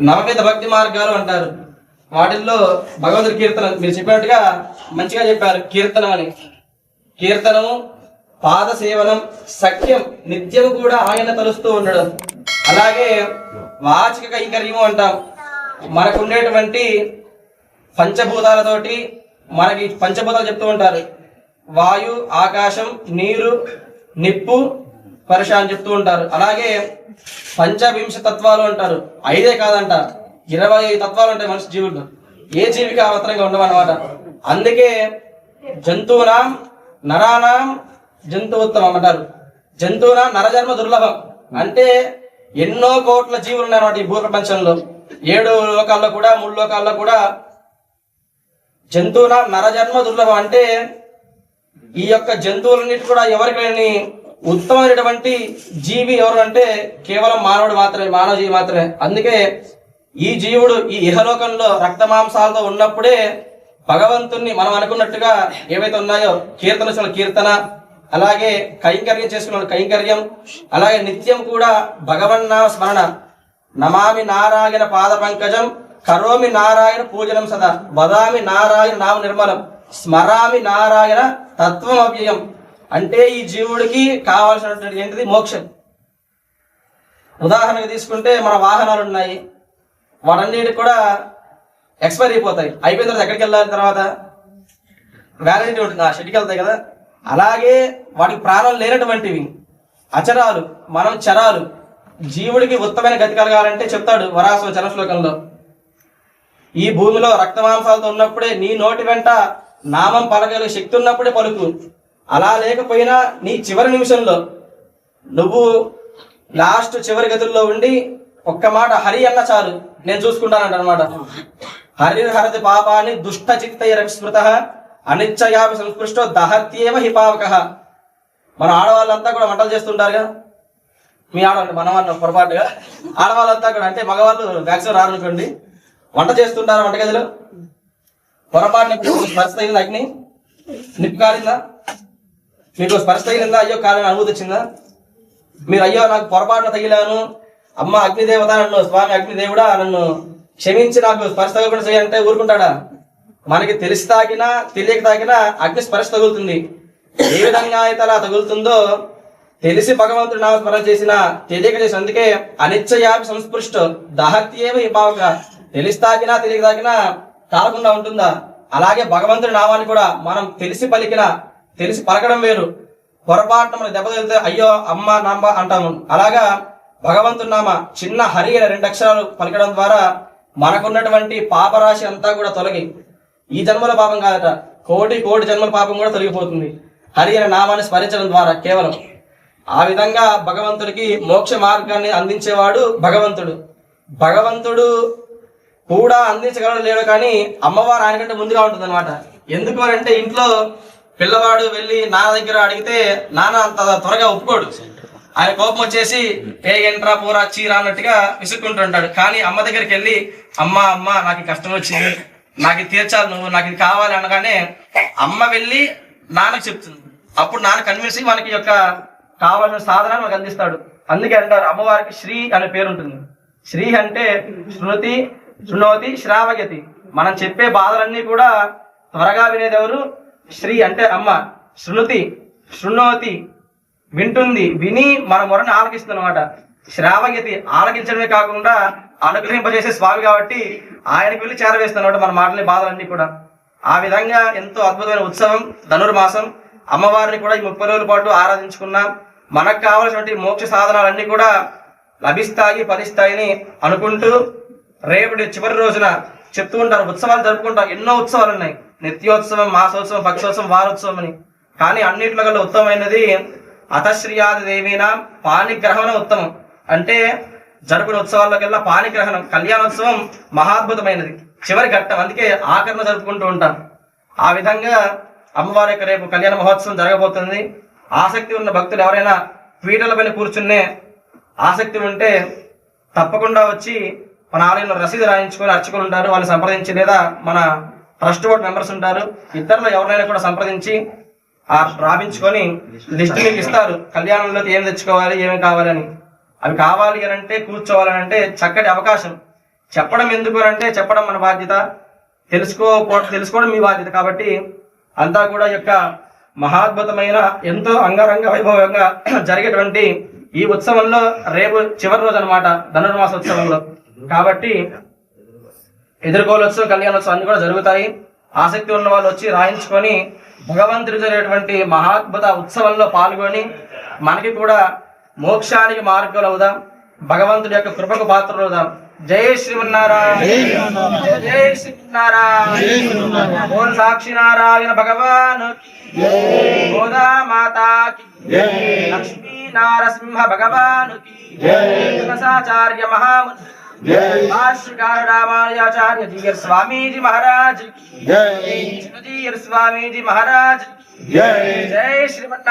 నవవిధ భక్తి మార్గాలు అంటారు. వాటిల్లో భగవంతుడి కీర్తన మీరు చెప్పినట్టుగా మంచిగా చెప్పారు కీర్తనం అని. కీర్తనము పాద సేవనం సఖ్యం నిత్యం కూడా ఆయన తలుస్తూ ఉండడం. అలాగే వాచిక కైంకర్యము అంటాం. మనకు ఉండేటువంటి పంచభూతాలతోటి మనకి పంచభూతాలు చెప్తూ ఉంటారు. వాయు ఆకాశం నీరు నిప్పు పరుష అని చెప్తూ ఉంటారు. అలాగే పంచవింశ తత్వాలు అంటారు. ఐదే కాదంట ఇరవై ఐదు తత్వాలు ఉంటాయి మనిషి జీవుల్లో. ఏ జీవికి అవతరంగా ఉండవన్నమాట. అందుకే జంతువునాం నరానాం జంతువుత్తమం అంటారు. జంతువునాం నరజన్మ దుర్లభం. అంటే ఎన్నో కోట్ల జీవులు ఉన్నాయన్నమాట ఈ భూప్రపంచంలో ఏడు లోకాల్లో కూడా మూడు లోకాల్లో కూడా జంతువున నరజన్మ దుర్లభం. అంటే ఈ యొక్క జంతువులన్నిటి కూడా ఎవరికి లేని ఉత్తమమైనటువంటి జీవి ఎవరు అంటే కేవలం మానవుడు మాత్రమే మానవ జీవి మాత్రమే. అందుకే ఈ జీవుడు ఈ ఇహలోకంలో రక్త మాంసాలతో ఉన్నప్పుడే భగవంతుణ్ణి మనం అనుకున్నట్టుగా ఏవైతే ఉన్నాయో కీర్తన కీర్తన అలాగే కైంకర్యం చేసుకున్న కైంకర్యం అలాగే నిత్యం కూడా భగవన్నామ స్మరణ. నమామి నారాయణ పాద పంకజం కరోమి నారాయణ పూజనం సదా. వదామి నారాయణ నామ నిర్మలం. స్మరామి నారాయణ తత్వం అవ్యయం అంటే ఈ జీవుడికి కావాల్సినటువంటి ఏంటిది? మోక్షం. ఉదాహరణకు తీసుకుంటే మన వాహనాలు ఉన్నాయి. వాటన్నిటి కూడా ఎక్స్పైర్ అయిపోతాయి. అయిపోయిన తర్వాత ఎక్కడికి వెళ్ళాలి తర్వాత? వ్యాలిడిటీ ఉంటుంది. ఆ షెడ్కి వెళ్తాయి కదా. అలాగే వాటికి ప్రాణం లేనటువంటివి. అచరాలు మనం చరాలు. జీవుడికి ఉత్తమైన గతి కలగాలంటే చెప్తాడు వరాసు చర శ్లోకంలో ఈ భూమిలో రక్తమాంసాలతో ఉన్నప్పుడే నీ నోటి వెంట నామం పలకగలిగే శక్తి ఉన్నప్పుడే పలుకు. అలా లేకపోయినా నీ చివరి నిమిషంలో నువ్వు లాస్ట్ చివరి గదుల్లో ఉండి ఒక్క మాట హరి అన్న చాలు. నేను చూసుకుంటానంట అనమాట హరి హరతి పాపాన్ని దుష్ట చిత్తయ రవిస్మృత అనిచ్చయాపి సంస్పృష్టో దహత్యేవ హిపావక మన ఆడవాళ్ళంతా కూడా వంటలు చేస్తుంటారుగా మీ ఆడవాళ్ళు మన వాళ్ళు పొరపాటుగా. ఆడవాళ్ళంతా కూడా అంటే మగవాళ్ళు మ్యాక్సిమం రారనుకోండి వంట చేస్తుంటారు వంటగదిలో? పొరపాటున ఇప్పుడు స్పర్శ అగ్ని? నిప్పు కాలిందా మీకు స్పర్శ తగిలిందా? అయ్యో కాలని అనుభూతి వచ్చిందా? మీరు అయ్యో నాకు పొరపాటున తగిలాను. అమ్మ అగ్నిదేవత నన్ను స్వామి అగ్నిదేవుడా నన్ను క్షమించి నాకు స్పర్శ తగలకుండా చేయాలంటే ఊరుకుంటాడా? మనకి తెలిసి తాకినా తెలియక తాకినా అగ్ని స్పర్శ తగులుతుంది. ఏ విధంగా అయితే అలా తగులుతుందో తెలిసి భగవంతుడు నామస్మరణ చేసిన తెలియక చేసిన అందుకే అనిచ్చయాపి సంస్పృష్ట. దహత్యేవ ఈ భావక తెలిసి తాకినా తెలియక తాకినా కాలకుండా ఉంటుందా? అలాగే భగవంతుడి నామాన్ని కూడా మనం తెలిసి పలికిన తెలిసి పలకడం వేరు. పొరపాటున మన అయ్యో అమ్మ నామ్మ అంటాము. అలాగా భగవంతుడి నామ చిన్న హరి అనే రెండు అక్షరాలు పలకడం ద్వారా మనకున్నటువంటి పాపరాశి అంతా కూడా తొలగి ఈ జన్మల పాపం కాదట కోటి కోటి జన్మల పాపం కూడా తొలగిపోతుంది. హరి అనే నామాన్ని స్మరించడం ద్వారా కేవలం. ఆ విధంగా భగవంతుడికి మోక్ష మార్గాన్ని అందించేవాడు భగవంతుడు. భగవంతుడు కూడా అందించగలడు లేడు కానీ అమ్మవారు ఆయనకంటే ముందుగా ఉంటుంది అనమాట ఎందుకు అని అంటే ఇంట్లో పిల్లవాడు వెళ్ళి నాన్న దగ్గర అడిగితే నాన్న అంత త్వరగా ఒప్పుకోడు. ఆయన కోపం వచ్చేసి ఏ ఎంట్రా పూరా చీరా అన్నట్టుగా విసుక్కుంటుంటాడు కానీ అమ్మ దగ్గరికి వెళ్ళి అమ్మ అమ్మ నాకు కష్టం వచ్చింది. నాకు ఇది తీర్చాలి నువ్వు నాకు ఇది కావాలి అనగానే అమ్మ వెళ్ళి నాన్నకు చెప్తుంది. అప్పుడు నాన్న కన్విన్స్ మనకి యొక్క కావాల్సిన సాధనాన్ని మనకు అందిస్తాడు. అందుకే అంటారు అమ్మవారికి శ్రీ అనే పేరు ఉంటుంది. శ్రీ అంటే శృతి శృణోతి శ్రావగతి మనం చెప్పే బాధలన్నీ కూడా త్వరగా వినేది ఎవరు శ్రీ అంటే అమ్మ శృణుతి శృణోతి వింటుంది విని మన మొరని ఆలకిస్తుంది అనమాట శ్రావగతి ఆలకించడమే కాకుండా అనుగ్రహింపజేసే స్వామి కాబట్టి ఆయనకి వెళ్ళి చేరవేస్తున్నమాట మన మాటలని బాధలన్నీ కూడా. ఆ విధంగా ఎంతో అద్భుతమైన ఉత్సవం ధనుర్మాసం అమ్మవారిని కూడా ఈ ముప్పై రోజుల పాటు ఆరాధించుకున్నాం మనకు కావలసినటువంటి మోక్ష సాధనాలన్నీ కూడా లభిస్తాయి ఫలిస్తాయని అనుకుంటూ రేపటి చివరి రోజున చెప్తూ ఉంటారు. ఉత్సవాలు జరుపుకుంటాం ఎన్నో ఉత్సవాలు ఉన్నాయి. నిత్యోత్సవం మాసోత్సవం పక్షోత్సవం వారోత్సవం అని. కానీ అన్నింటిలో కల్లా ఉత్తమమైనది అతశ్రీయాది దేవీన పాణిగ్రహణ ఉత్తమం. అంటే జరుపుకునే ఉత్సవాల్లోకెల్లా పాణిగ్రహణం. కళ్యాణోత్సవం మహాద్భుతమైనది. చివరి ఘట్టం. అందుకే ఆకరణ జరుపుకుంటూ ఉంటాం. ఆ విధంగా అమ్మవారి యొక్క రేపు కళ్యాణ మహోత్సవం జరగబోతుంది. ఆసక్తి ఉన్న భక్తులు ఎవరైనా పీటల పైన కూర్చునే ఆసక్తి ఉంటే తప్పకుండా వచ్చి మన ఆలయంలో రసీదు రాయించుకొని అర్చకులు ఉంటారు. వాళ్ళు సంప్రదించి లేదా మన ట్రస్ట్ బోర్డు మెంబర్స్ ఉంటారు. ఇద్దరులో ఎవరినైనా కూడా సంప్రదించి ఆ రాపించుకొని లిస్ట్ మీకు ఇస్తారు. కళ్యాణంలోకి ఏం తెచ్చుకోవాలి ఏమి కావాలని అవి కావాలి అని అంటే కూర్చోవాలని అంటే చక్కటి అవకాశం. చెప్పడం ఎందుకు అంటే చెప్పడం మన బాధ్యత. తెలుసుకో తెలుసుకోవడం మీ బాధ్యత కాబట్టి అంతా కూడా యొక్క మహాద్భుతమైన ఎంతో అంగరంగ వైభవంగా జరిగేటువంటి ఈ ఉత్సవంలో రేపు చివరి రోజు అనమాట ధనుర్మాస ఉత్సవంలో. కాబట్టి ఎదుర్కోవచ్చు కళ్యాణోత్సవం అన్ని కూడా జరుగుతాయి. ఆసక్తి ఉన్న వాళ్ళు వచ్చి రాయించుకొని భగవంతుడు జరిగేటువంటి మహాద్భుత ఉత్సవంలో పాల్గొని మనకి కూడా మోక్షానికి మార్గాలు అవుదాం. భగవంతుడి యొక్క కృపకు పాత్రలు అవుదాం. జై శ్రీమన్నారాయణ. జై శ్రీమన్నారాయణ. ఓం సాక్షి నారాయణ భగవాన్. గోదా మాతా లక్ష్మీ నారసింహ భగవాన్. తులసాచార్య మహాముని. भाष्यकार जी स्वामी जी महाराज जय स्वामी जी महाराज। जय। जय श्रीमद